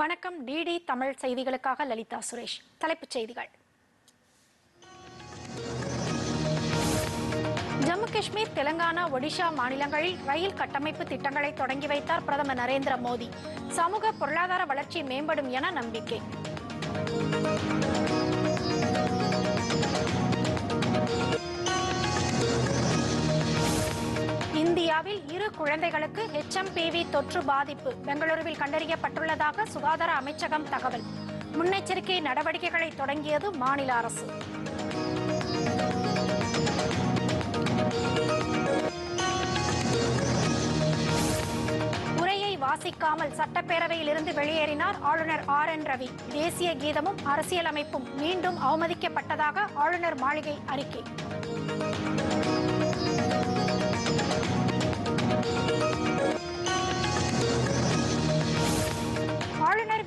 வணக்கம். டிடி தமிழ் செய்திகளுக்காக லலிதா சுரேஷ். தலைப்புச் செய்திகள். ஜம்மு காஷ்மீர் தெலங்கானா ஒடிஷா மாநிலங்களில் ரயில் கட்டமைப்பு திட்டங்களை தொடங்கி வைத்தார் பிரதமர் நரேந்திர மோடி. சமூக பொருளாதார வளர்ச்சி மேம்படும் என நம்பிக்கை. இந்தியாவில் இரு குழந்தைகளுக்கு ஹெச்எம்பிவி தொற்று பாதிப்பு பெங்களூருவில் கண்டறியப்பட்டுள்ளதாக சுகாதார அமைச்சகம் தகவல். முன்னெச்சரிக்கை நடவடிக்கைகளை தொடங்கியது மாநில அரசு. உரையை வாசிக்காமல் சட்டப்பேரவையில் இருந்து வெளியேறினார் ஆளுநர் ஆர் என் ரவி. தேசிய கீதமும் அரசியலமைப்பும் மீண்டும் அவமதிக்கப்பட்டதாக ஆளுநர் மாளிகை அறிக்கை.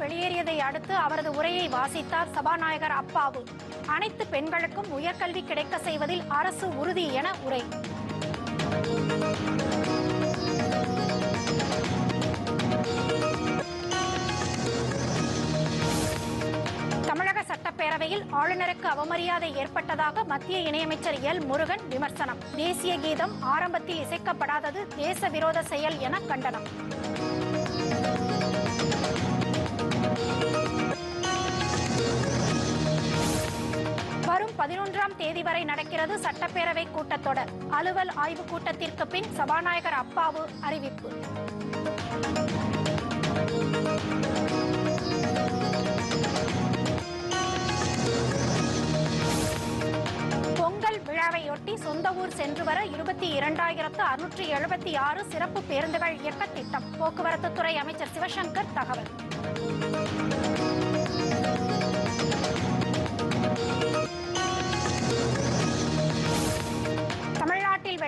வெளியேறியதை அடுத்து அவரது உரையை வாசித்தார் சபாநாயகர் அப்பாவு. அனைத்து பெண்களுக்கும் உயர்கல்வி கிடைக்க செய்வதில் அரசு உறுதி என உரை. தமிழக சட்டப்பேரவையில் ஆளுநருக்கு அவமரியாதை ஏற்பட்டதாக மத்திய இணையமைச்சர் எல். முருகன் விமர்சனம். தேசிய கீதம் ஆரம்பத்தில் இசைக்கப்படாதது தேச விரோத செயல் என கண்டனம். வரும் பதினொன்றாம் தேதி வரை நடக்கிறது சட்டப்பேரவை கூட்டத்தொடர். அலுவல் ஆய்வுக் கூட்டத்திற்கு பின் சபாநாயகர் அப்பாவு அறிவிப்பு. பொங்கல் விழாவையொட்டி சொந்த ஊர் சென்று வர இருபத்தி இரண்டாயிரத்து அறுநூற்றி எழுபத்தி ஆறு சிறப்பு பேருந்துகள் இயக்க திட்டம். போக்குவரத்துத்துறை அமைச்சர் சிவசங்கர் தகவல்.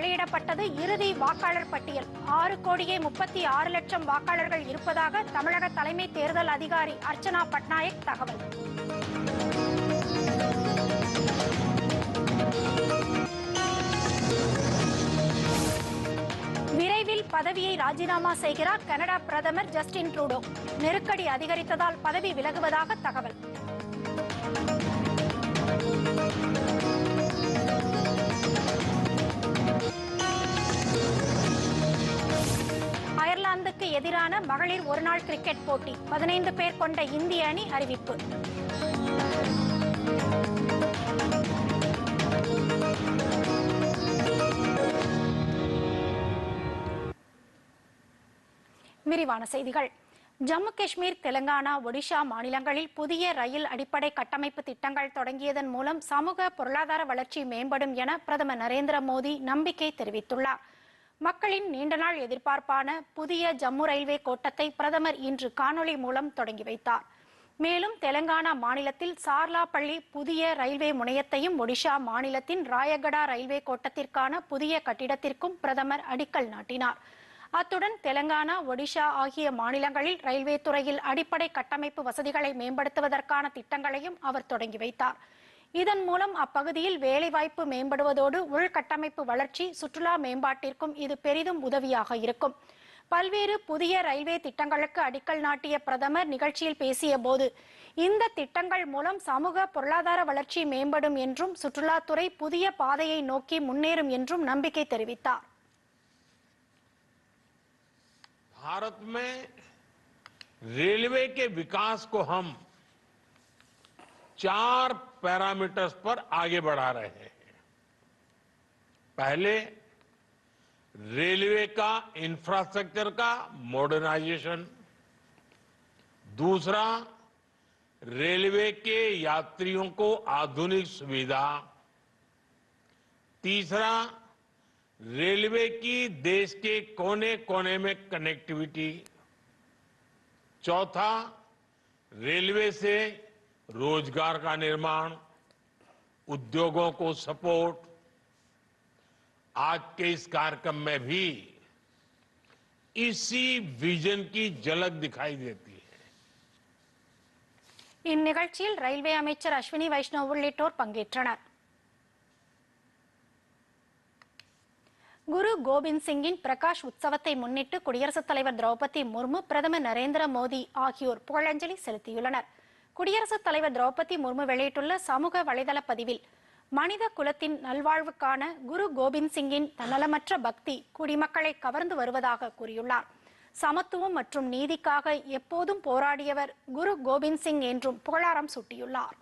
வெளியிடப்பட்டது இறுதி வாக்காளர் பட்டியல். ஆறு கோடியே முப்பத்தி ஆறு லட்சம் வாக்காளர்கள் இருப்பதாக தமிழக தலைமை தேர்தல் அதிகாரி அர்ச்சனா பட்நாயக் தகவல். விரைவில் பதவியை ராஜினாமா செய்கிறார் கனடா பிரதமர் ஜஸ்டின் ட்ரூடோ. நெருக்கடி அதிகரித்ததால் பதவி விலகுவதாக தகவல். இங்கிலாந்துக்கு எதிரான மகளிர் ஒருநாள் கிரிக்கெட் போட்டி பதினைந்து பேர் கொண்ட இந்திய அணி அறிவிப்பு. விரிவான செய்திகள். ஜம்மு காஷ்மீர் தெலங்கானா ஒடிஷா மாநிலங்களில் புதிய ரயில் அடிப்படை கட்டமைப்பு திட்டங்கள் தொடங்கியதன் மூலம் சமூக பொருளாதார வளர்ச்சி மேம்படும் என பிரதமர் நரேந்திர மோடி நம்பிக்கை தெரிவித்துள்ளார். மக்களின் நீண்ட நாள் எதிர்பார்ப்பான புதிய ஜம்மு ரயில்வே கோட்டத்தை பிரதமர் இன்று காணொளி மூலம் தொடங்கி வைத்தார். மேலும் தெலங்கானா மாநிலத்தில் சார்லாப்பள்ளி புதிய ரயில்வே முனையத்தையும் ஒடிஷா மாநிலத்தின் ராயகடா ரயில்வே கோட்டத்திற்கான புதிய கட்டிடத்திற்கும் பிரதமர் அடிக்கல் நாட்டினார். அத்துடன் தெலங்கானா ஒடிஷா ஆகிய மாநிலங்களில் ரயில்வே துறையில் அடிப்படை கட்டமைப்பு வசதிகளை மேம்படுத்துவதற்கான திட்டங்களையும் அவர் தொடங்கி வைத்தார். இதன் மூலம் அப்பகுதியில் வேலைவாய்ப்பு மேம்படுவதோடு உள்கட்டமைப்பு வளர்ச்சி சுற்றுலா மேம்பாட்டிற்கும் இது பெரிதும் உதவியாக இருக்கும் பல்வேறு புதிய ரயில்வே திட்டங்களுக்கு அடிக்கல் நாட்டிய பிரதமர் நிகழ்ச்சியில் பேசிய போது இந்த திட்டங்கள் மூலம் சமூக பொருளாதார வளர்ச்சி மேம்படும் என்றும் சுற்றுலாத்துறை புதிய பாதையை நோக்கி முன்னேறும் என்றும் நம்பிக்கை தெரிவித்தார் भारत में रेलवे के विकास को हम चार पैरामीटर्स पर आगे बढ़ा रहे हैं। पहले, रेलवे का इंफ्रास्ट्रक्चर का मॉडर्नाइजेशन। दूसरा, रेलवे के यात्रियों को आधुनिक सुविधा। तीसरा, रेलवे की देश के कोने कोने में कनेक्टिविटी। चौथा, रेलवे से रोजगार का निर्माण उद्योगों को सपोर्ट आज के इस कार्यक्रम में भी इसी विजन की झलक दिखाई देती है இந்நிகழ்ச்சியில் ரயில்வே அமைச்சர் அஸ்வினி வைஷ்ணவ் உள்ளிட்டோர் பங்கேற்றனர் குரு கோபிந்த் சிங்கின் பிரகாஷ் உற்சவத்தை முன்னிட்டு குடியரசுத் தலைவர் திரௌபதி முர்மு பிரதமர் நரேந்திர மோடி ஆகியோர் புகழஞ்சலி செலுத்தியுள்ளனர் குடியரசுத் தலைவர் திரௌபதி முர்மு வெளியிட்டுள்ள சமூக வலைதள பதிவில் மனித குலத்தின் நல்வாழ்வுக்கான குரு கோபிந்த் சிங்கின் தன்னலமற்ற பக்தி குடிமக்களை கவர்ந்து வருவதாக கூறியுள்ளார். சமத்துவம் மற்றும் நீதிக்காக எப்போதும் போராடியவர் குரு கோபிந்த் சிங் என்றும் புகழாரம் சூட்டியுள்ளார்.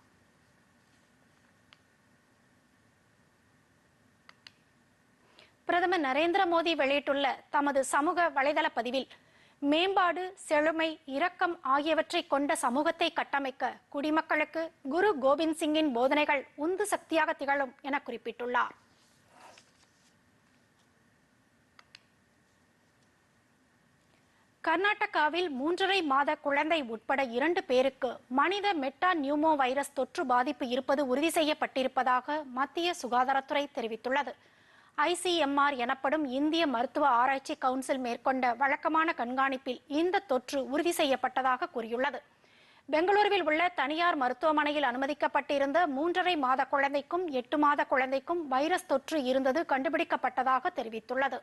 பிரதமர் நரேந்திர மோடி வெளியிட்டுள்ள தமது சமூக வலைதள பதிவில் மேம்பாடு செழுமை இரக்கம் ஆகியவற்றை கொண்ட சமூகத்தை கட்டமைக்க குடிமக்களுக்கு குரு கோவிந்த் சிங்கின் போதனைகள் உந்து சக்தியாக திகழும் என குறிப்பிட்டுள்ளார். கர்நாடகாவில் மூன்றரை மாத குழந்தை உட்பட இரண்டு பேருக்கு மனித மெட்டா நியூமோ வைரஸ் தொற்று பாதிப்பு இருப்பது உறுதி செய்யப்பட்டிருப்பதாக மத்திய சுகாதாரத்துறை தெரிவித்துள்ளது. ஐசிஎம்ஆர் எனப்படும் இந்திய மருத்துவ ஆராய்ச்சி கவுன்சில் மேற்கொண்ட வழக்கமான கண்காணிப்பில் இந்த தொற்று உறுதி செய்யப்பட்டதாக கூறியுள்ளது. பெங்களூருவில் உள்ள தனியார் மருத்துவமனையில் அனுமதிக்கப்பட்டிருந்த மூன்றரை மாத குழந்தைக்கும் எட்டு மாத குழந்தைக்கும் வைரஸ் தொற்று இருந்தது கண்டுபிடிக்கப்பட்டதாக தெரிவித்துள்ளது.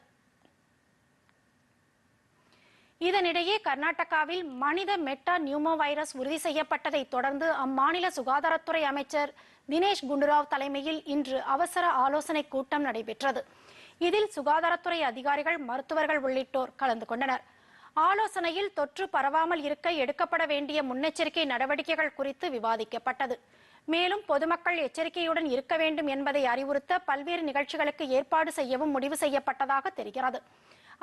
இதனிடையே கர்நாடகாவில் மனித மெட்டா நியூமோ வைரஸ் உறுதி செய்யப்பட்டதை தொடர்ந்து அம்மாநில சுகாதாரத்துறை அமைச்சர் தினேஷ் குண்டுராவ் தலைமையில் இன்று அவசர ஆலோசனை கூட்டம் நடைபெற்றது. இதில் சுகாதாரத்துறை அதிகாரிகள் மருத்துவர்கள் உள்ளிட்டோர் கலந்து கொண்டனர். ஆலோசனையில் தொற்று பரவாமல் இருக்க எடுக்கப்பட வேண்டிய முன்னெச்சரிக்கை நடவடிக்கைகள் குறித்து விவாதிக்கப்பட்டது. மேலும் பொதுமக்கள் எச்சரிக்கையுடன் இருக்க வேண்டும் என்பதை அறிவுறுத்த பல்வேறு நிகழ்ச்சிகளுக்கு ஏற்பாடு செய்யவும் முடிவு செய்யப்பட்டதாக தெரிகிறது.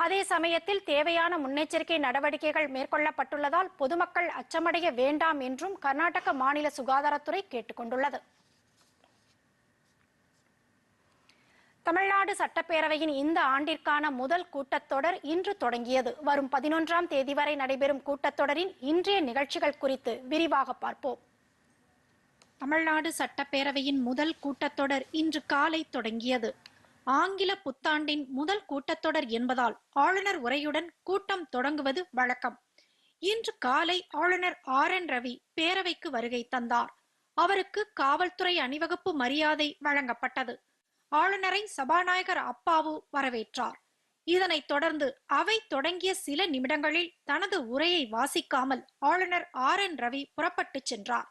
அதே சமயத்தில் தேவையான முன்னெச்சரிக்கை நடவடிக்கைகள் மேற்கொள்ளப்பட்டுள்ளதால் பொதுமக்கள் அச்சமடைய வேண்டாம் என்றும் கர்நாடக மாநில சுகாதாரத்துறை கேட்டுக்கொண்டுள்ளது. தமிழ்நாடு சட்டப்பேரவையின் இந்த ஆண்டிற்கான முதல் கூட்டத்தொடர் இன்று தொடங்கியது. வரும் பதினொன்றாம் தேதி வரை நடைபெறும் கூட்டத்தொடரின் இன்றைய நிகழ்ச்சிகள் குறித்து விரிவாக பார்ப்போம். தமிழ்நாடு சட்டப்பேரவையின் முதல் கூட்டத்தொடர் இன்று காலை தொடங்கியது. ஆங்கில புத்தாண்டின் முதல் கூட்டத்தொடர் என்பதால் ஆளுநர் உரையுடன் கூட்டம் தொடங்குவது வழக்கம். இன்று காலை ஆளுநர் ஆர் என் ரவி பேரவைக்கு வருகை தந்தார். அவருக்கு காவல்துறை அணிவகுப்பு மரியாதை வழங்கப்பட்டது. ஆளுநரை சபாநாயகர் அப்பாவு வரவேற்றார். இதனைத் தொடர்ந்து அவை தொடங்கிய சில நிமிடங்களில் தனது உரையை வாசிக்காமல் ஆளுநர் ஆர். என். ரவி புறப்பட்டுச் சென்றார்.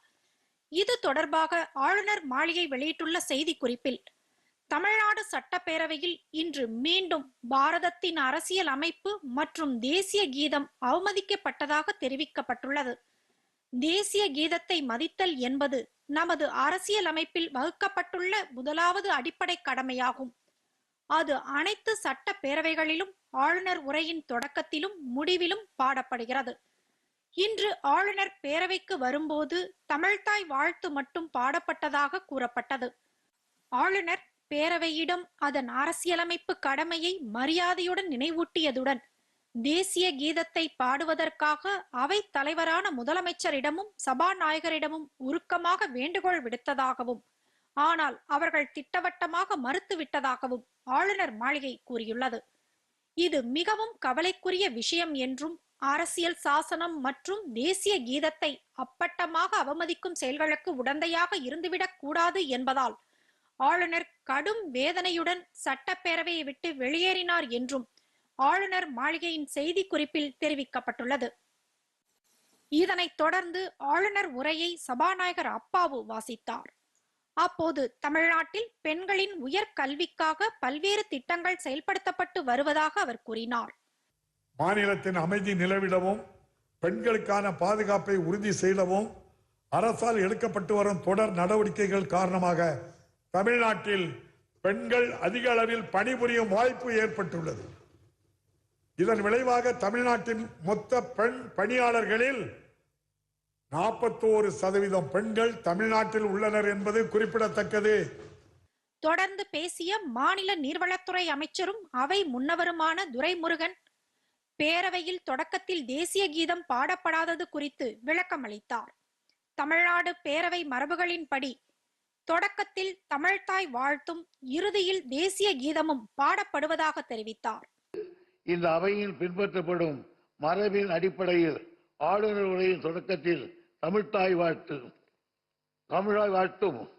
இது தொடர்பாக ஆளுநர் மாளிகை வெளியிட்டுள்ள செய்திக்குறிப்பில் தமிழ்நாடு சட்டப்பேரவையில் இன்று மீண்டும் பாரதத்தின் அரசியல் அமைப்பு மற்றும் தேசிய கீதம் அவமதிக்கப்பட்டதாக தெரிவிக்கப்பட்டுள்ளது. தேசிய கீதத்தை மதித்தல் என்பது நமது அரசியல் அமைப்பில் வகுக்கப்பட்டுள்ள முதலாவது அடிப்படை கடமையாகும். அது அனைத்து சட்ட பேரவைகளிலும் ஆளுநர் உரையின் தொடக்கத்திலும் முடிவிலும் பாடப்படுகிறது. இன்று ஆளுநர் பேரவைக்கு வரும்போது தமிழ்தாய் வாழ்த்து மட்டும் பாடப்பட்டதாக கூறப்பட்டது. ஆளுநர் பேரவையிடம் அதன் அரசியலமைப்பு கடமையை மரியாதையுடன் நினைவூட்டியதுடன் தேசிய கீதத்தை பாடுவதற்காக அவை தலைவரான முதலமைச்சரிடமும் சபாநாயகரிடமும் உருக்கமாக வேண்டுகோள் விடுத்ததாகவும் ஆனால் அவர்கள் திட்டவட்டமாக மறுத்துவிட்டதாகவும் ஆளுநர் மாளிகை கூறியுள்ளது. இது மிகவும் கவலைக்குரிய விஷயம் என்றும் அரசியல் சாசனம் மற்றும் தேசிய கீதத்தை அப்பட்டமாக அவமதிக்கும் செயல்களுக்கு உடந்தையாக இருந்துவிடக் கூடாது என்பதால் ஆளுநர் கடும் வேதனையுடன் சட்டப்பேரவையை விட்டு வெளியேறினார் என்றும் ஆளுநர் மாளிகையின் செய்தி குறிப்பில் தெரிவிக்கப்பட்டுள்ளது. இதனைத் தொடர்ந்து ஆளுநர் உரையை சபாநாயகர் அப்பாவு வாசித்தார். அப்போது தமிழ்நாட்டில் பெண்களின் உயர் கல்விக்காக பல்வேறு திட்டங்கள் செயல்படுத்தப்பட்டு வருவதாக அவர் கூறினார். மாநிலத்தின் அமைதி நிலவிடவும் பெண்களுக்கான பாதுகாப்பை உறுதி செய்யவும் அரசால் எடுக்கப்பட்டு வரும் தொடர் நடவடிக்கைகள் காரணமாக தமிழ்நாட்டில் பெண்கள் அதிக அளவில் பணிபுரியும் வாய்ப்பு ஏற்பட்டுள்ளது. இதன் விளைவாக தமிழ்நாட்டின் மொத்த பெண் பணியாளர்களில் நாற்பத்தோரு சதவீதம் பெண்கள் தமிழ்நாட்டில் உள்ளனர் என்பது குறிப்பிடத்தக்கது. தொடர்ந்து பேசிய மாநில நீர்வளத்துறை அமைச்சரும் அவை முன்னவருமான துரைமுருகன் பேரவையில் தொடக்கத்தில் தேசிய கீதம் பாடப்படாதது குறித்து விளக்கம் அளித்தார். தமிழ்நாடு பேரவை மரபுகளின்படி தொடக்கத்தில் தமிழ்தாய் வாழ்த்தும் இறுதியில் தேசிய கீதமும் பாடப்படுவதாக தெரிவித்தார். இந்த அவையில் பின்பற்றப்படும் மரபின் அடிப்படையில் ஆளுநர் உரையின் தொடக்கத்தில் தமிழ்த்தாய் வாழ்த்து தமிழாய் வாழ்த்தும்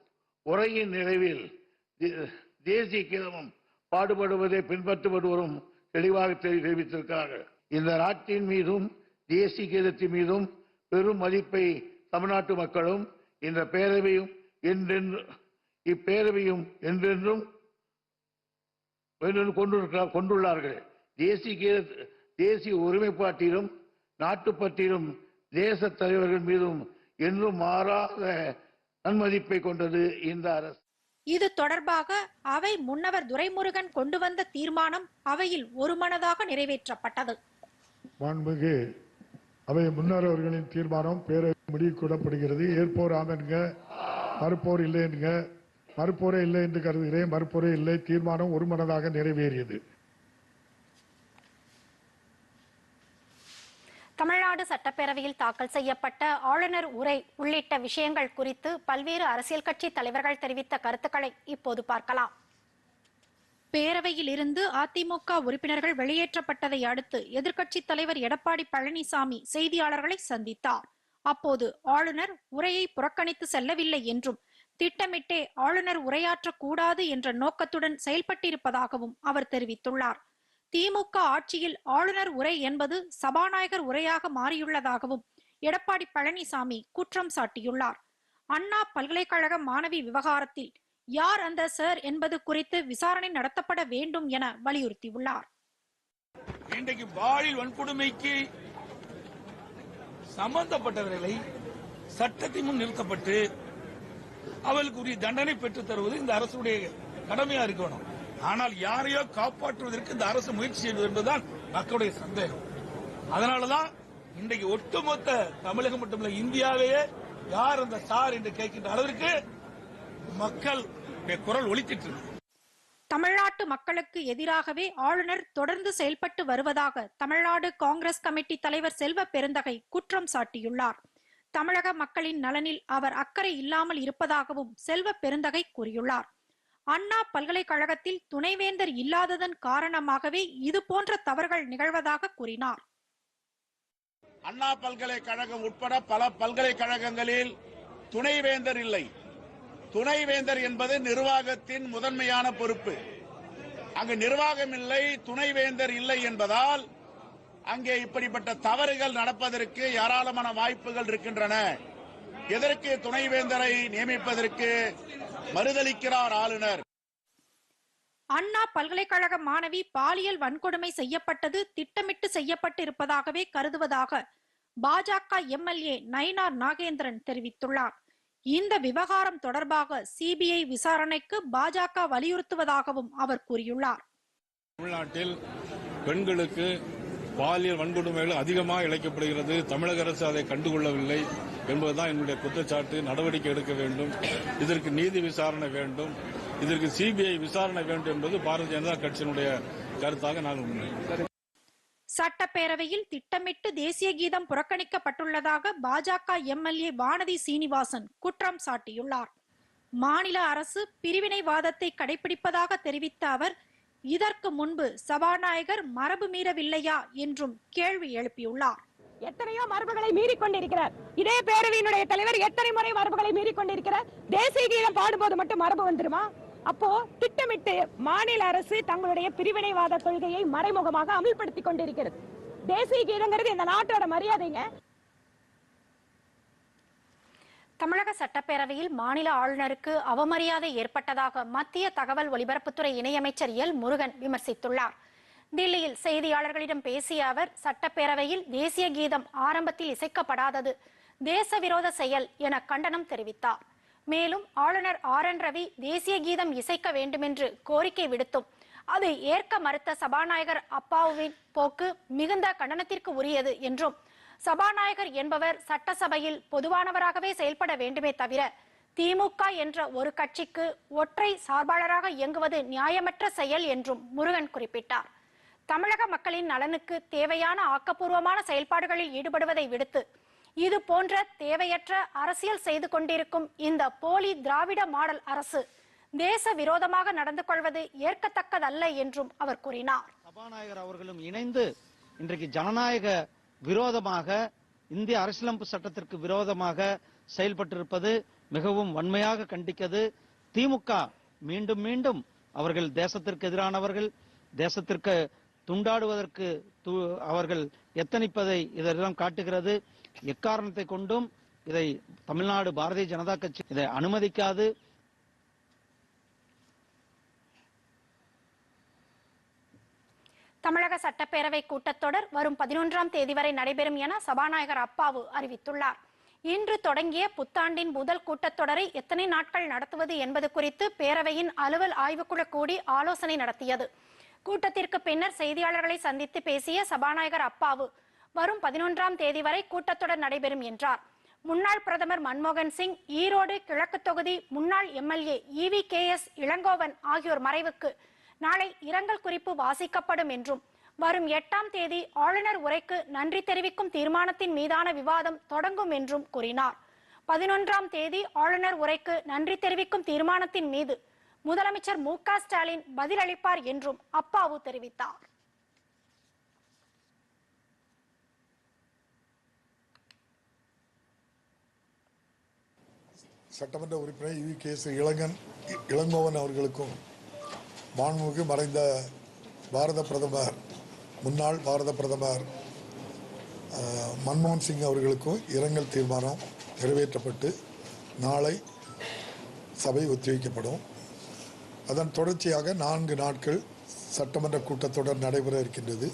உரையின் நிறைவில் தே- தேசிய கீதமும் பாடுபடுவதை பின்பற்றுவதும் தெளிவாக தெரி- தெரிவித்திருக்கிறார்கள். இந்த நாட்டின் மீதும் தேசிய கீதத்தின் மீதும் பெரும் மதிப்பை தமிழ்நாட்டு மக்களும் இந்த பேரவையும் என்றென்று இப்பேரவையும் என்றென்றும் என்றென்றும் கொண்டிருக்கிறார் கொண்டுள்ளார்கள். தேசிய தேசிய ஒருமைப்பாட்டிலும் நாட்டுப்பற்றிலும் தேச தலைவர்கள் மீதும் என்றும் மாறாத நன்மதிப்பை கொண்டது இந்த அரசு. இது தொடர்பாக அவை முன்னவர் துரைமுருகன் கொண்டு வந்த தீர்மானம் அவையில் ஒருமனதாக நிறைவேற்றப்பட்டது. மாண்புமிகு அவை முன்னர் அவர்களின் தீர்மானம் பேரவை முடிவுக்கூடப்படுகிறது ஏற்போர் ஆமென்க மறுப்போர் இல்லை என்க மறுப்போரே இல்லை என்று கருதுகிறேன். மறுப்போரே இல்லை. தீர்மானம் ஒருமனதாக நிறைவேறியது தமிழ்நாடு சட்டப்பேரவையில் தாக்கல் செய்யப்பட்ட ஆளுநர் உரை உள்ளிட்ட விஷயங்கள் குறித்து பல்வேறு அரசியல் கட்சி தலைவர்கள் தெரிவித்த கருத்துக்களை இப்போது பார்க்கலாம். பேரவையில் இருந்து அதிமுக உறுப்பினர்கள் வெளியேற்றப்பட்டதை அடுத்து எதிர்க்கட்சித் தலைவர் எடப்பாடி பழனிசாமி செய்தியாளர்களை சந்தித்தார். அப்போது ஆளுநர் உரையை புறக்கணித்து செல்லவில்லை என்றும் திட்டமிட்டே ஆளுநர் உரையாற்றக்கூடாது என்ற நோக்கத்துடன் செயல்பட்டிருப்பதாகவும் அவர் தெரிவித்துள்ளார். திமுக ஆட்சியில் ஆளுநர் உரை என்பது சபாநாயகர் உரையாக மாறியுள்ளதாகவும் எடப்பாடி பழனிசாமி குற்றம் சாட்டியுள்ளார். அண்ணா பல்கலைக்கழக மாணவி விவகாரத்தில் யார் அந்த சார் என்பது குறித்து விசாரணை நடத்தப்பட வேண்டும் என வலியுறுத்தியுள்ளார். இன்றைக்கு பாலியல் வன்கொடுமைக்கு சம்பந்தப்பட்டவர்களை சட்டத்தின் முன் நிறுத்தப்பட்டு அவர்களுக்கு உரிய தண்டனை பெற்றுத் தருவது இந்த அரசுடைய கடமையா இருக்கணும். ஆனால் யாரையோ காப்பாற்றுவதற்கு இந்த அரசு முயற்சி செய்வது என்பதுதான் மக்களுடைய சந்தேகம். அதனாலதான் இன்றைக்கு ஒட்டுமொத்த தமிழகம் மட்டுமல்ல இந்தியாவையே யார் அந்த சார் என்று கேட்கின்ற அளவிற்கு மக்கள் குரல் ஒழித்திட்டு இருக்கு. தமிழ்நாட்டு மக்களுக்கு எதிராகவே ஆளுநர் தொடர்ந்து செயல்பட்டு வருவதாக தமிழ்நாடு காங்கிரஸ் கமிட்டி தலைவர் செல்வ பெருந்தகை குற்றம் சாட்டியுள்ளார். தமிழக மக்களின் நலனில் அவர் அக்கறை இல்லாமல் இருப்பதாகவும் செல்வ பெருந்தகை கூறியுள்ளார். அண்ணா பல்கலைக்கழகத்தில் துணைவேந்தர் இல்லாததன் காரணமாகவே இது போன்ற தவறுகள் நிகழ்வதாக கூறினார். அண்ணா பல்கலைக்கழகம் உட்பட பல பல்கலைக்கழகங்களில் துணைவேந்தர் இல்லை. துணைவேந்தர் என்பது நிர்வாகத்தின் முதன்மையான பொறுப்பு. அங்கு நிர்வாகம் இல்லை துணைவேந்தர் இல்லை என்பதால் அங்கே இப்படிப்பட்ட தவறுகள் நடப்பதற்கு ஏராளமான வாய்ப்புகள் இருக்கின்றன. எதற்கு துணைவேந்தரை நியமிப்பதற்கு மறுதளிக்கிறார் ஆளுநர். அண்ணா பல்கலைக்கழக மாணவி பாலியல் வன்கொடுமை செய்யப்பட்டது திட்டமிட்டு செய்யப்பட்டு இருப்பதாகவே கருதுவதாக பாஜக எம்எல்ஏ நயினார் நாகேந்திரன் தெரிவித்துள்ளார். இந்த விவகாரம் தொடர்பாக சிபிஐ விசாரணைக்கு பாஜக வலியுறுத்துவதாகவும் அவர் கூறியுள்ளார். தமிழ்நாட்டில் பெண்களுக்கு பாலியல் வன்கொடுமைகள் அதிகமாக இழைக்கப்படுகிறது. தமிழக அரசு அதை கண்டுகொள்ளவில்லை. என்பதுதான் என்னுடைய குற்றச்சாட்டு நடவடிக்கை எடுக்க வேண்டும். இதற்கு நீதி விசாரணை வேண்டும். இதற்கு சிபிஐ விசாரணை வேண்டும் என்பது பாரதிய ஜனதா கட்சியினுடைய கருத்தாக நான் உண்மை சட்டப்பேரவையில் திட்டமிட்டு தேசிய கீதம் புறக்கணிக்கப்பட்டுள்ளதாக பாஜக எம்எல்ஏ வானதி சீனிவாசன் குற்றம் சாட்டியுள்ளார். மாநில அரசு பிரிவினைவாதத்தை கடைபிடிப்பதாக தெரிவித்த அவர் இதற்கு முன்பு சபாநாயகர் மரபு மீறவில்லையா என்றும் கேள்வி எழுப்பியுள்ளார். எத்தனையோ மரபுகளை மீறிக்கொண்டிருக்கிறார் இதே பேரவையினுடைய தலைவர் எத்தனை முறை மரபுகளை மீறிக்கொண்டிருக்கிறார் தேசிய கீதம் பாடும்போது மட்டும் மரபு வந்துருமா? அப்போ திட்டமிட்டு மாநில அரசு தங்களுடைய பிரிவினைவாத கொள்கையை மறைமுகமாக அமல்படுத்தி கொண்டிருக்கிறது. தேசிய கீதங்கிறது இந்த நாட்டோட மரியாதைங்க. தமிழக சட்டப்பேரவையில் மாநில ஆளுநருக்கு அவமரியாதை ஏற்பட்டதாக மத்திய தகவல் ஒலிபரப்புத்துறை இணையமைச்சர் எல் முருகன் விமர்சித்துள்ளார். டில்லியில் செய்தியாளர்களிடம் பேசிய அவர் சட்டப்பேரவையில் தேசிய கீதம் ஆரம்பத்தில் இசைக்கப்படாதது தேசவிரோத செயல் என கண்டனம் தெரிவித்தார். மேலும் ஆளுநர் ஆர். என். ரவி தேசிய கீதம் இசைக்க வேண்டுமென்று கோரிக்கை விடுத்தும் அதை ஏற்க மறுத்த சபாநாயகர் அப்பாவுவின் போக்கு மிகுந்த கண்டனத்திற்கு உரியது என்றும் சபாநாயகர் என்பவர் சட்டசபையில் பொதுவானவராகவே செயல்பட வேண்டுமே தவிர திமுக என்ற ஒரு கட்சிக்கு ஒற்றை சார்பாளராக இயங்குவது நியாயமற்ற செயல் என்றும் முருகன் குறிப்பிட்டார். தமிழக மக்களின் நலனுக்கு தேவையான ஆக்கப்பூர்வமான செயல்பாடுகளில் ஈடுபடுவதை விடுத்து இது போன்ற தேவையற்ற அரசியல் செய்து கொண்டிருக்கும் இந்த போலி திராவிட மாடல் அரசு தேச விரோதமாக நடந்து கொள்வது ஏற்கத்தக்கதல்ல என்றும் அவர் கூறினார். சபாநாயகர் அவர்களும் இணைந்து இன்றைக்கு ஜனநாயக விரோதமாக இந்திய அரசியலமைப்பு சட்டத்திற்கு விரோதமாக செயல்பட்டிருப்பது மிகவும் வன்மையாக கண்டிக்கிறது திமுக மீண்டும் மீண்டும் அவர்கள் தேசத்திற்கு எதிரானவர்கள் தேசத்திற்கு துண்டாடுவதற்கு அவர்கள் எத்தனிப்பதை இதெல்லாம் காட்டுகிறது? எக்காரணத்தை கொண்டும் இதை தமிழ்நாடு பாரதிய ஜனதா கட்சி இதை அனுமதிக்காது? தமிழக சட்டப்பேரவை கூட்டத்தொடர் வரும் பதினொன்றாம் தேதி வரை நடைபெறும் என சபாநாயகர் அப்பாவு அறிவித்துள்ளார். இன்று தொடங்கிய புத்தாண்டின் முதல் கூட்டத்தொடரை எத்தனை நாட்கள் நடத்துவது என்பது குறித்து பேரவையின் அலுவல் ஆய்வுக்குழு கூடி ஆலோசனை நடத்தியது. கூட்டத்திற்கு பின்னர் செய்தியாளர்களை சந்தித்து பேசிய சபாநாயகர் அப்பாவு வரும் பதினொன்றாம் தேதி வரை கூட்டத்தொடர் நடைபெறும் என்றார். முன்னாள் பிரதமர் மன்மோகன் சிங் ஈரோடு கிழக்கு தொகுதி முன்னாள் MLA E V K S Elangovan ஆகியோர் மறைவுக்கு நாளை இரங்கல் குறிப்பு வாசிக்கப்படும் என்றும் வரும் எட்டாம் தேதி ஆளுநர் உரைக்கு நன்றி தெரிவிக்கும் தீர்மானத்தின் மீதான விவாதம் தொடங்கும் என்றும் கூறினார். பதினொன்றாம் தேதி ஆளுநர் உரைக்கு நன்றி தெரிவிக்கும் தீர்மானத்தின் மீது முதலமைச்சர் மு க ஸ்டாலின் பதிலளிப்பார் என்றும் அப்பாவு தெரிவித்தார். சட்டமன்ற உறுப்பினர் E V K S Elangan Elangovan அவர்களுக்கும் மாண்புமிகு மறைந்த பாரத பிரதமர் முன்னாள் பாரத பிரதமர் மன்மோகன் சிங் அவர்களுக்கும் இரங்கல் தீர்மானம் நிறைவேற்றப்பட்டு நாளை சபை ஒத்திவைக்கப்படும். அதன் தொடர்ச்சியாக நான்கு நாட்கள் சட்டமன்ற கூட்டத்தொடர் நடைபெற இருக்கின்றது.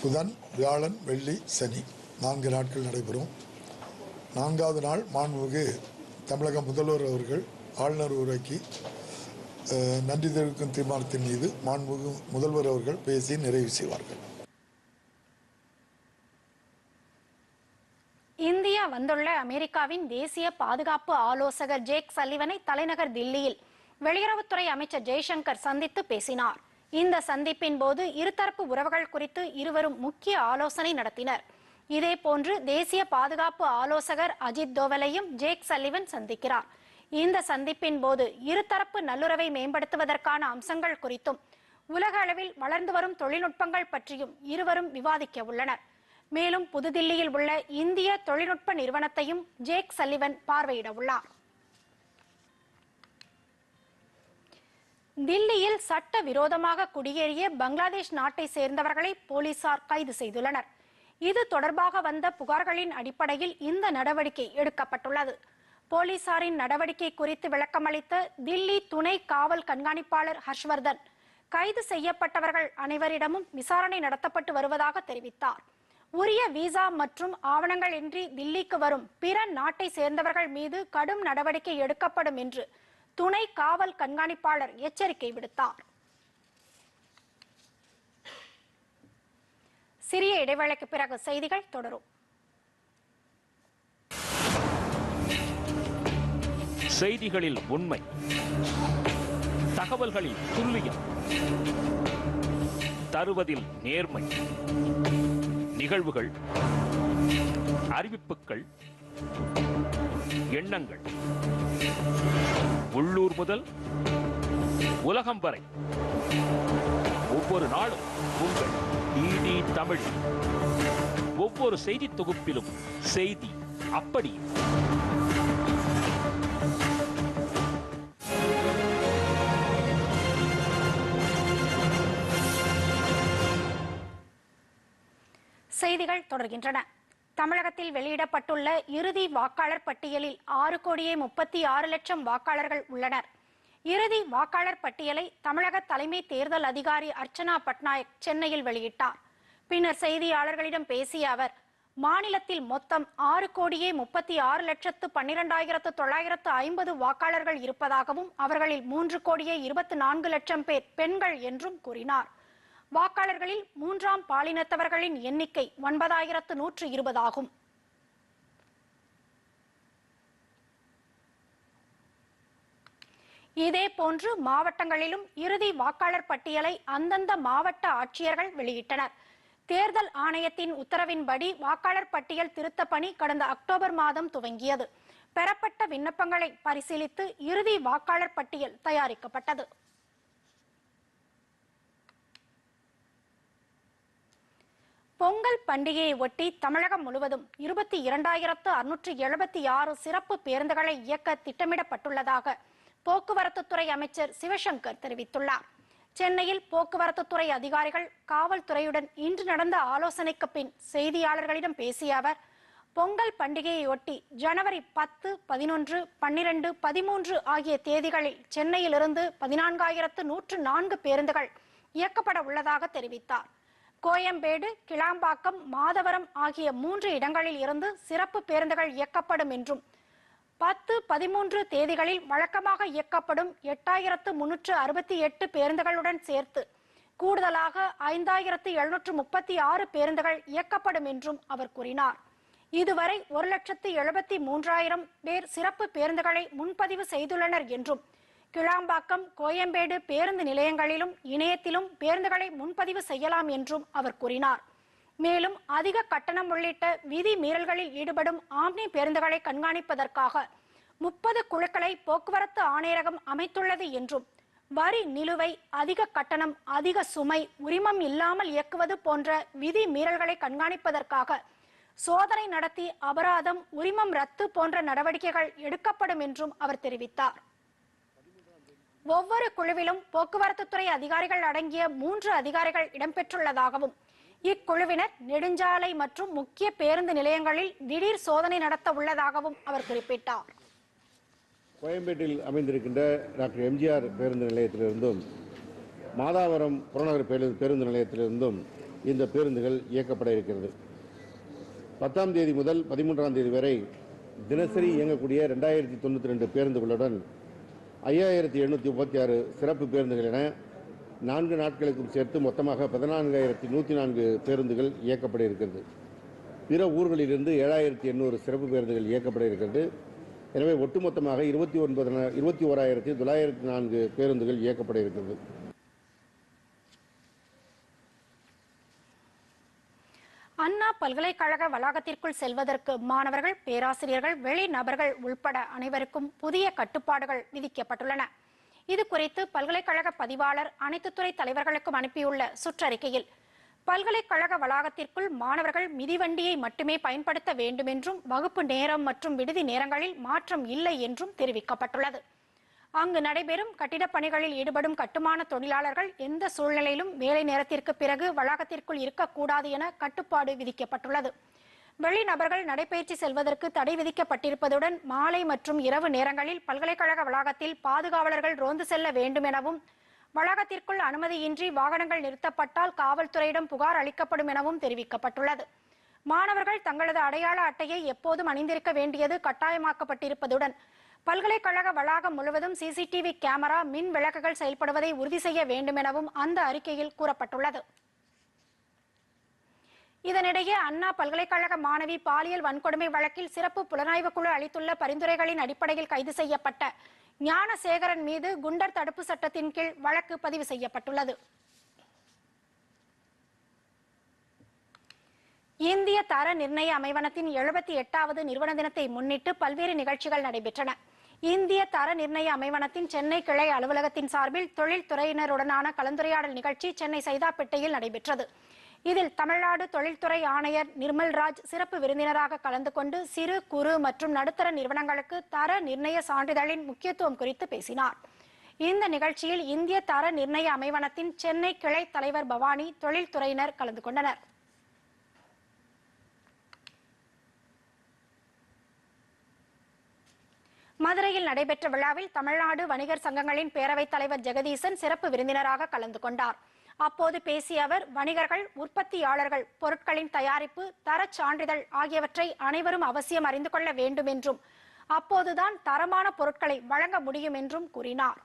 புதன் வியாழன் வெள்ளி சனி நான்கு நாட்கள் நடைபெறும். நான்காவது நாள் மாண்புமிகு தமிழக முதல்வர் அவர்கள் ஆளுநர் உரைக்கு நன்றி தெரிவிக்கும் தீர்மானத்தின் மீது மாண்புமிகு முதல்வர் அவர்கள் பேசி நிறைவு செய்வார்கள். இந்தியா வந்துள்ள அமெரிக்காவின் தேசிய பாதுகாப்பு ஆலோசகர் ஜேக் சல்லிவனை தலைநகர் தில்லியில் வெளியுறவுத்துறை அமைச்சர் ஜெய்சங்கர் சந்தித்து பேசினார். இந்த சந்திப்பின் போது இருதரப்பு உறவுகள் குறித்து இருவரும் முக்கிய ஆலோசனை நடத்தினர். இதேபோன்று தேசிய பாதுகாப்பு ஆலோசகர் அஜித் தோவலையும் ஜேக் சல்லிவன் சந்திக்கிறார். இந்த சந்திப்பின் போது இருதரப்பு நல்லுறவை மேம்படுத்துவதற்கான அம்சங்கள் குறித்தும் உலக அளவில் வளர்ந்து வரும் தொழில்நுட்பங்கள் பற்றியும் இருவரும் விவாதிக்க உள்ளனர். மேலும் புதுதில்லியில் உள்ள இந்திய தொழில்நுட்ப நிறுவனத்தையும் ஜேக் சல்லிவன் பார்வையிட உள்ளார். தில்லியில் சட்ட விரோதமாக குடியேறிய பங்களாதேஷ் நாட்டை சேர்ந்தவர்களை போலீசார் கைது செய்துள்ளனர். இது தொடர்பாக வந்த புகார்களின் அடிப்படையில் இந்த நடவடிக்கை எடுக்கப்பட்டுள்ளது. போலீசாரின் நடவடிக்கை குறித்து விளக்கமளித்த தில்லி துணை காவல் கண்காணிப்பாளர் ஹர்ஷ்வர்தன் கைது செய்யப்பட்டவர்கள் அனைவரிடமும் விசாரணை நடத்தப்பட்டு வருவதாக தெரிவித்தார். உரிய விசா மற்றும் ஆவணங்கள் இன்றி தில்லிக்கு வரும் பிற நாட்டை சேர்ந்தவர்கள் மீது கடும் நடவடிக்கை எடுக்கப்படும் என்று துணை காவல் கண்காணிப்பாளர் எச்சரிக்கை விடுத்தார். சிறிய இடைவேளைக்கு பிறகு செய்திகள் தொடரும். செய்திகளில் உண்மை. தகவல்களில் துல்லியம். தருவதில் நேர்மை. நிகழ்வுகள். அறிவிப்புகள். எண்ணங்கள். உள்ளூர் முதல் உலகம் வரை. ஒவ்வொரு நாளும் உங்கள் டிடி தமிழ். ஒவ்வொரு செய்தி தொகுப்பிலும் செய்தி அப்படி. செய்திகள் தொடர்கின்றன. தமிழகத்தில் வெளியிடப்பட்டுள்ள இறுதி வாக்காளர் பட்டியலில் ஆறு கோடியே முப்பத்தி ஆறு லட்சம் வாக்காளர்கள் உள்ளனர். இறுதி வாக்காளர் பட்டியலை தமிழக தலைமை தேர்தல் அதிகாரி அர்ச்சனா பட்நாயக் சென்னையில் வெளியிட்டார். பின்னர் செய்தியாளர்களிடம் பேசிய அவர் மாநிலத்தில் மொத்தம் ஆறு கோடியே முப்பத்தி ஆறு லட்சத்து பன்னிரெண்டாயிரத்து தொள்ளாயிரத்து ஐம்பது வாக்காளர்கள் இருப்பதாகவும் அவர்களில் மூன்று கோடியே இருபத்தி நான்கு லட்சம் பேர் பெண்கள் என்றும் கூறினார். வாக்காளர்களில் மூன்றாம் பாலினத்தவர்களின் எண்ணிக்கை ஒன்பதாயிரத்து நூற்று இருபதாகும் இதே போன்று மாவட்டங்களிலும் இறுதி வாக்காளர் பட்டியலை அந்தந்த மாவட்ட ஆட்சியர்கள் வெளியிட்டனர். தேர்தல் ஆணையத்தின் உத்தரவின்படி வாக்காளர் பட்டியல் திருத்த பணி கடந்த அக்டோபர் மாதம் துவங்கியது. பெறப்பட்ட விண்ணப்பங்களை பரிசீலித்து இறுதி வாக்காளர் பட்டியல் தயாரிக்கப்பட்டது. பொங்கல் பண்டிகையை ஒட்டி தமிழகம் முழுவதும் இருபத்தி இரண்டாயிரத்து அறுநூற்றி எழுபத்தி ஆறு சிறப்பு பேருந்துகளை இயக்க திட்டமிடப்பட்டுள்ளதாக போக்குவரத்துத்துறை அமைச்சர் சிவசங்கர் தெரிவித்துள்ளார். சென்னையில் போக்குவரத்துத்துறை அதிகாரிகள் காவல்துறையுடன் இன்று நடந்த ஆலோசனைக்கு பின் செய்தியாளர்களிடம் பேசிய அவர் பொங்கல் பண்டிகையையொட்டி ஜனவரி பத்து பதினொன்று பன்னிரண்டு பதிமூன்று ஆகிய தேதிகளில் சென்னையிலிருந்து பதினான்காயிரத்து நூற்று நான்கு பேருந்துகள் இயக்கப்பட உள்ளதாக தெரிவித்தார். கோயம்பேடு கிளாம்பாக்கம் மாதவரம் ஆகிய மூன்று இடங்களில் இருந்து சிறப்பு பேருந்துகள் இயக்கப்படும் என்றும் பத்து பதிமூன்று தேதிகளில் வழக்கமாக இயக்கப்படும் எட்டாயிரத்து முன்னூற்று அறுபத்தி எட்டு பேருந்துகளுடன் சேர்த்து கூடுதலாக ஐந்தாயிரத்து எழுநூற்று முப்பத்தி ஆறு பேருந்துகள் இயக்கப்படும் என்றும் அவர் கூறினார். இதுவரை ஒரு லட்சத்து எழுபத்தி மூன்றாயிரம் பேர் சிறப்பு பேருந்துகளை முன்பதிவு செய்துள்ளனர் என்றும் கிளாம்பாக்கம் கோயம்பேடு பேருந்து நிலையங்களிலும் இணையத்திலும் பேருந்துகளை முன்பதிவு செய்யலாம் என்றும் அவர் கூறினார். மேலும் அதிக கட்டணம் உள்ளிட்ட விதி மீறல்களில் ஈடுபடும் ஆம்னி பேருந்துகளை கண்காணிப்பதற்காக முப்பது குழுக்களை போக்குவரத்து ஆணையரகம் அமைத்துள்ளது என்றும் வரி நிலுவை அதிக கட்டணம் அதிக சுமை உரிமம் இல்லாமல் இயக்குவது போன்ற விதி மீறல்களை கண்காணிப்பதற்காக சோதனை நடத்தி அபராதம் உரிமம் ரத்து போன்ற நடவடிக்கைகள் எடுக்கப்படும் என்றும் அவர் தெரிவித்தார். ஒவ்வொரு குழுவிலும் போக்குவரத்துத்துறை அதிகாரிகள் அடங்கிய மூன்று அதிகாரிகள் இடம்பெற்றுள்ளதாகவும் இக்குழுவினர் நெடுஞ்சாலை மற்றும் முக்கிய பேருந்து நிலையங்களில் திடீர் சோதனை நடத்த உள்ளதாகவும் அவர் குறிப்பிட்டார். கோயம்பேட்டில் அமைந்திருக்கின்ற டாக்டர் எம்ஜிஆர் பேருந்து நிலையத்திலிருந்தும் மாதாவரம் புறநகர் பேருந்து பேருந்து நிலையத்திலிருந்தும் இந்த பேருந்துகள் இயக்கப்பட இருக்கிறது. பத்தாம் தேதி முதல் பதிமூன்றாம் தேதி வரை தினசரி இயங்கக்கூடிய ரெண்டாயிரத்தி தொண்ணூற்றி ரெண்டு பேருந்துகளுடன் ஐயாயிரத்தி எழுநூற்றி முப்பத்தி ஆறு சிறப்பு பேருந்துகள் என நான்கு நாட்களுக்கும் சேர்த்து மொத்தமாக பதினான்காயிரத்தி நூற்றி நான்கு பேருந்துகள் இயக்கப்பட இருக்கிறது. பிற ஊர்களிலிருந்து ஏழாயிரத்தி எண்ணூறு சிறப்பு பேருந்துகள் இயக்கப்பட இருக்கிறது. எனவே ஒட்டுமொத்தமாக இருபத்தி ஒன்பது இருபத்தி ஓராயிரத்தி தொள்ளாயிரத்தி நான்கு பேருந்துகள் இயக்கப்பட இருக்கிறது. அண்ணா பல்கலைக்கழக வளாகத்திற்குள் செல்வதற்கு மாணவர்கள் பேராசிரியர்கள் வெளிநபர்கள் உள்பட அனைவருக்கும் புதிய கட்டுப்பாடுகள் விதிக்கப்பட்டுள்ளன. இது குறித்து பல்கலைக்கழக பதிவாளர் அனைத்து துறை தலைவர்களுக்கும் அனுப்பியுள்ள சுற்றறிக்கையில் பல்கலைக்கழக வளாகத்திற்குள் மாணவர்கள் மிதிவண்டியை மட்டுமே பயன்படுத்த வேண்டும் என்றும் வகுப்பு நேரம் மற்றும் விடுதி நேரங்களில் மாற்றம் இல்லை என்றும் தெரிவிக்கப்பட்டுள்ளது. அங்கு நடைபெறும் கட்டிடப் பணிகளில் ஈடுபடும் கட்டுமான தொழிலாளர்கள் எந்த சூழ்நிலையிலும் வேலை நேரத்திற்கு பிறகு வளாகத்திற்குள் இருக்கக்கூடாது என கட்டுப்பாடு விதிக்கப்பட்டுள்ளது. வெளிநபர்கள் நடைபயிற்சி செல்வதற்கு தடை விதிக்கப்பட்டிருப்பதுடன் மாலை மற்றும் இரவு நேரங்களில் பல்கலைக்கழக வளாகத்தில் பாதுகாவலர்கள் ரோந்து செல்ல வேண்டும் எனவும் வளாகத்திற்குள் அனுமதியின்றி வாகனங்கள் நிறுத்தப்பட்டால் காவல்துறையிடம் புகார் அளிக்கப்படும் எனவும் தெரிவிக்கப்பட்டுள்ளது. மாணவர்கள் தங்களது அடையாள அட்டையை எப்போதும் அணிந்திருக்க வேண்டியது கட்டாயமாக்கப்பட்டிருப்பதுடன் பல்கலைக்கழக வளாகம் முழுவதும் சிசிடிவி கேமரா மின் விளக்குகள் செயல்படுவதை உறுதி செய்ய வேண்டும் எனவும் அந்த அறிக்கையில் கூறப்பட்டுள்ளது. இதனிடையே அண்ணா பல்கலைக்கழக மாணவி பாலியல் வன்கொடுமை வழக்கில் சிறப்பு புலனாய்வு குழு அளித்துள்ள பரிந்துரைகளின் அடிப்படையில் கைது செய்யப்பட்ட ஞானசேகரன் மீது குண்டர் தடுப்பு சட்டத்தின் கீழ் வழக்கு பதிவு செய்யப்பட்டுள்ளது. இந்திய தர நிர்ணய அமைவனத்தின் எழுபத்தி எட்டாவது நிறுவன தினத்தை முன்னிட்டு பல்வேறு நிகழ்ச்சிகள் நடைபெற்றன. இந்திய தர நிர்ணய அமைவனத்தின் சென்னை கிளை அலுவலகத்தின் சார்பில் தொழில்துறையினருடனான கலந்துரையாடல் நிகழ்ச்சி சென்னை சைதாப்பேட்டையில் நடைபெற்றது. இதில் தமிழ்நாடு தொழில்துறை ஆணையர் நிர்மல்ராஜ் சிறப்பு விருந்தினராக கலந்து கொண்டு சிறு குறு மற்றும் நடுத்தர நிறுவனங்களுக்கு தர நிர்ணய சான்றிதழின் முக்கியத்துவம் குறித்து பேசினார். இந்த நிகழ்ச்சியில் இந்திய தர நிர்ணய அமைவனத்தின் சென்னை கிளை தலைவர் பவானி தொழில்துறையினர் கலந்து கொண்டனர். மதுரையில் நடைபெற்ற விழாவில் தமிழ்நாடு வணிகர் சங்கங்களின் பேரவைத் தலைவர் ஜெகதீசன் சிறப்பு விருந்தினராக கலந்து கொண்டார். அப்போது பேசிய அவர் வணிகர்கள் உற்பத்தியாளர்கள் பொருட்களின் தயாரிப்பு தரச் சான்றிதழ் ஆகியவற்றை அனைவரும் அவசியம் அறிந்து கொள்ள வேண்டும் என்றும் அப்போதுதான் தரமான பொருட்களை வழங்க முடியும் என்றும் கூறினார்.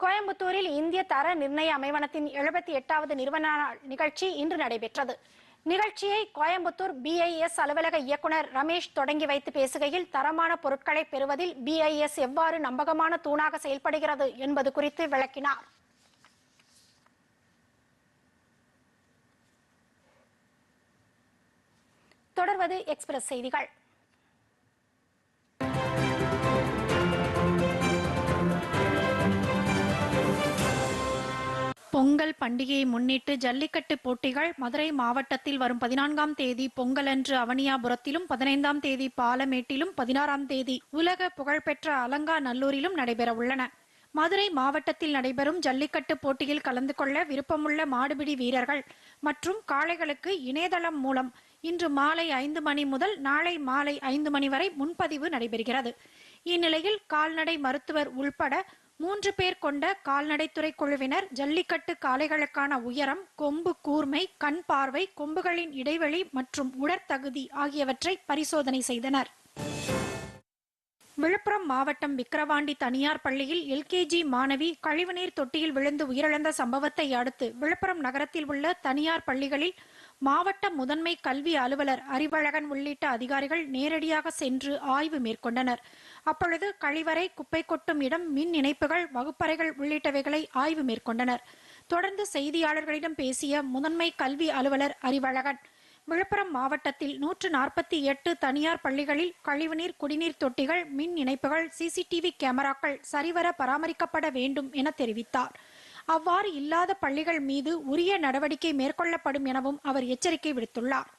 கோயம்புத்தூரில் இந்திய தர நிர்ணய அமைவனத்தின் எழுபத்தி எட்டாவது நிறுவன நிகழ்ச்சி இன்று நடைபெற்றது. நிகழ்ச்சியை கோயம்புத்தூர் பிஐஎஸ் அலுவலக இயக்குனர் ரமேஷ் தொடங்கி வைத்து பேசுகையில் தரமான பொருட்களை பெறுவதில் பிஐஎஸ் எவ்வாறு நம்பகமான தூணாக செயல்படுகிறது என்பது குறித்து விளக்கினார். தொடர்வது எக்ஸ்பிரஸ் செய்திகள். பொங்கல் பண்டிகையை முன்னிட்டு ஜல்லிக்கட்டு போட்டிகள் மதுரை மாவட்டத்தில் வரும் பதினான்காம் தேதி பொங்கலன்று அவனியாபுரத்திலும் பதினைந்தாம் தேதி பாலமேட்டிலும் பதினாறாம் தேதி உலக புகழ்பெற்ற அலங்காநல்லூரிலும் நடைபெற உள்ளன. மதுரை மாவட்டத்தில் நடைபெறும் ஜல்லிக்கட்டு போட்டியில் கலந்து கொள்ள விருப்பமுள்ள மாடுபிடி வீரர்கள் மற்றும் காளைகளுக்கு இணையதளம் மூலம் இன்று மாலை ஐந்து மணி முதல் நாளை மாலை ஐந்து மணி வரை முன்பதிவு நடைபெறுகிறது. இந்நிலையில் கால்நடை மருத்துவர் உள்பட மூன்று பேர் கொண்ட கால்நடைத்துறை குழுவினர் ஜல்லிக்கட்டு காளைகளுக்கான உயரம் கொம்பு கூர்மை கண் பார்வை கொம்புகளின் இடைவெளி மற்றும் உடற்தகுதி ஆகியவற்றை பரிசோதனை செய்தனர். விழுப்புரம் மாவட்டம் விக்கிரவாண்டி தனியார் பள்ளியில் எல்கேஜி மாணவி கழிவுநீர் தொட்டியில் விழுந்து உயிரிழந்த சம்பவத்தை அடுத்து விழுப்புரம் நகரத்தில் உள்ள தனியார் பள்ளிகளில் மாவட்ட முதன்மை கல்வி அலுவலர் அறிவழகன் உள்ளிட்ட அதிகாரிகள் நேரடியாக சென்று ஆய்வு மேற்கொண்டனர். அப்பொழுது கழிவறை குப்பை கொட்டும் இடம் மின் இணைப்புகள் வகுப்பறைகள் உள்ளிட்டவைகளை ஆய்வு மேற்கொண்டனர். தொடர்ந்து செய்தியாளர்களிடம் பேசிய முதன்மை கல்வி அலுவலர் அறிவழகன் விழுப்புரம் மாவட்டத்தில் நூற்று நாற்பத்தி எட்டு தனியார் பள்ளிகளில் கழிவுநீர் குடிநீர் தொட்டிகள் மின் இணைப்புகள் சிசிடிவி கேமராக்கள் சரிவர பராமரிக்கப்பட வேண்டும் என தெரிவித்தார். அவ்வாறு இல்லாத பள்ளிகள் மீது உரிய நடவடிக்கை மேற்கொள்ளப்படும் எனவும் அவர் எச்சரிக்கை விடுத்துள்ளார்.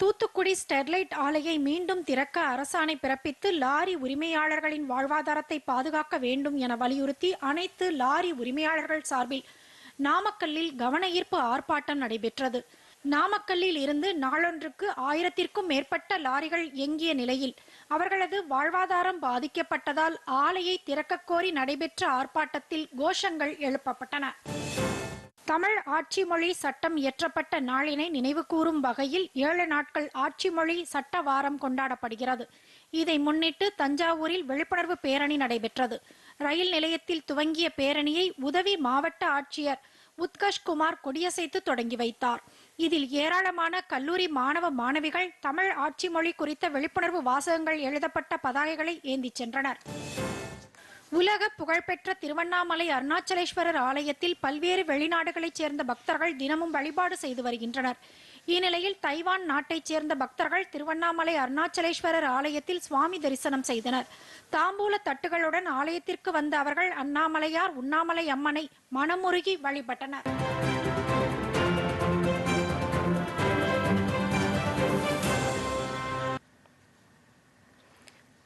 தூத்துக்குடி ஸ்டெர்லைட் ஆலையை மீண்டும் திறக்க அரசாணை பிறப்பித்து லாரி உரிமையாளர்களின் வாழ்வாதாரத்தை பாதுகாக்க வேண்டும் என வலியுறுத்தி அனைத்து லாரி உரிமையாளர்கள் சார்பில் நாமக்கல்லில் கவன ஈர்ப்பு ஆர்ப்பாட்டம் நடைபெற்றது. நாமக்கல்லில் இருந்து நாளொன்றுக்கு ஆயிரத்திற்கும் மேற்பட்ட லாரிகள் இயங்கிய நிலையில் அவர்களது வாழ்வாதாரம் பாதிக்கப்பட்டதால் ஆலையை திறக்க கோரி நடைபெற்ற ஆர்ப்பாட்டத்தில் கோஷங்கள் எழுப்பப்பட்டன. தமிழ் ஆட்சி மொழி சட்டம் இயற்றப்பட்ட நாளினை நினைவுகூரும் வகையில் ஏழு நாட்கள் ஆட்சி மொழி சட்ட வாரம் கொண்டாடப்படுகிறது. இதை முன்னிட்டு தஞ்சாவூரில் விழிப்புணர்வு பேரணி நடைபெற்றது. ரயில் நிலையத்தில் துவங்கிய பேரணியை உதவி மாவட்ட ஆட்சியர் உத்கஷ்குமார் கொடியசைத்து தொடங்கி வைத்தார். இதில் ஏராளமான கல்லூரி மாணவ மாணவிகள் தமிழ் ஆட்சி மொழி குறித்த விழிப்புணர்வு வாசகங்கள் எழுதப்பட்ட பதாகைகளை ஏந்திச் சென்றனர். உலக புகழ்பெற்ற திருவண்ணாமலை அருணாச்சலேஸ்வரர் ஆலயத்தில் பல்வேறு வெளிநாடுகளைச் சேர்ந்த பக்தர்கள் தினமும் வழிபாடு செய்து வருகின்றனர். இந்நிலையில் தைவான் நாட்டைச் சேர்ந்த பக்தர்கள் திருவண்ணாமலை அருணாச்சலேஸ்வரர் ஆலயத்தில் சுவாமி தரிசனம் செய்தனர். தாம்பூல தட்டுகளுடன் ஆலயத்திற்கு வந்த அவர்கள் அண்ணாமலையார் உண்ணாமலை அம்மனை மனமுருகி வழிபட்டனர்.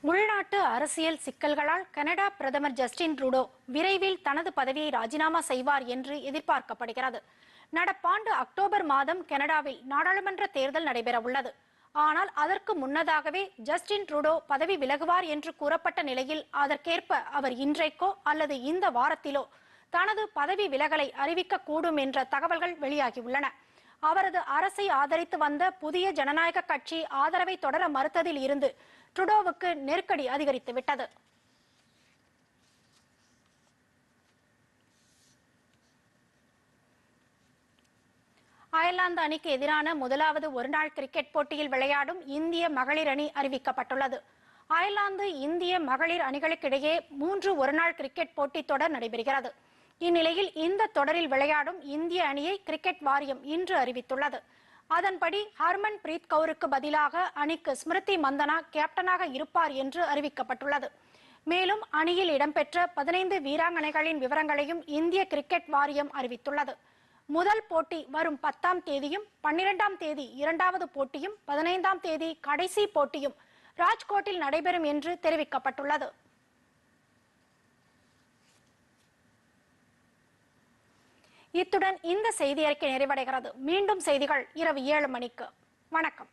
உள்நாட்டு அரசியல் சிக்கல்களால் கனடா பிரதமர் ஜஸ்டின் ட்ரூடோ விரைவில் தனது பதவியை ராஜினாமா செய்வார் என்று எதிர்பார்க்கப்படுகிறது. நடப்பாண்டு அக்டோபர் மாதம் கனடாவில் நாடாளுமன்ற தேர்தல் நடைபெற உள்ளது ஆனால் அதற்கு முன்னதாகவே ஜஸ்டின் ட்ரூடோ பதவி விலகுவார் என்று கூறப்பட்ட நிலையில் அதற்கேற்ப அவர் இன்றைக்கோ அல்லது இந்த வாரத்திலோ தனது பதவி விலகலை அறிவிக்க கூடும் என்ற தகவல்கள் வெளியாகியுள்ளன. அவரது அரசை ஆதரித்து வந்த புதிய ஜனநாயக கட்சி ஆதரவை தொடர மறுத்ததில் இருந்து ட்ருடோவுக்கு நெருக்கடி அதிகரித்து விட்டது. அயர்லாந்து அணிக்கு எதிரான முதலாவது ஒருநாள் கிரிக்கெட் போட்டியில் விளையாடும் இந்திய மகளிர் அணி அறிவிக்கப்பட்டுள்ளது. அயர்லாந்து இந்திய மகளிர் அணிகளுக்கிடையே மூன்று ஒருநாள் கிரிக்கெட் போட்டித் தொடர் நடைபெறுகிறது. இந்நிலையில் இந்த தொடரில் விளையாடும் இந்திய அணியை கிரிக்கெட் வாரியம் இன்று அறிவித்துள்ளது. அதன்படி ஹர்மன் பிரீத் கவுருக்கு பதிலாக அணிக்கு ஸ்மிருதி மந்தனா கேப்டனாக இருப்பார் என்று அறிவிக்கப்பட்டுள்ளது. மேலும் அணியில் இடம்பெற்ற பதினைந்து வீராங்கனைகளின் விவரங்களையும் இந்திய கிரிக்கெட் வாரியம் அறிவித்துள்ளது. முதல் போட்டி வரும் பத்தாம் தேதியும் பன்னிரெண்டாம் தேதி இரண்டாவது போட்டியும் பதினைந்தாம் தேதி கடைசி போட்டியும் ராஜ்கோட்டில் நடைபெறும் என்று தெரிவிக்கப்பட்டுள்ளது. இத்துடன் இந்த செய்தி அறிக்கை நிறைவடைகிறது. மீண்டும் செய்திகள் இரவு ஏழு மணிக்கு. வணக்கம்.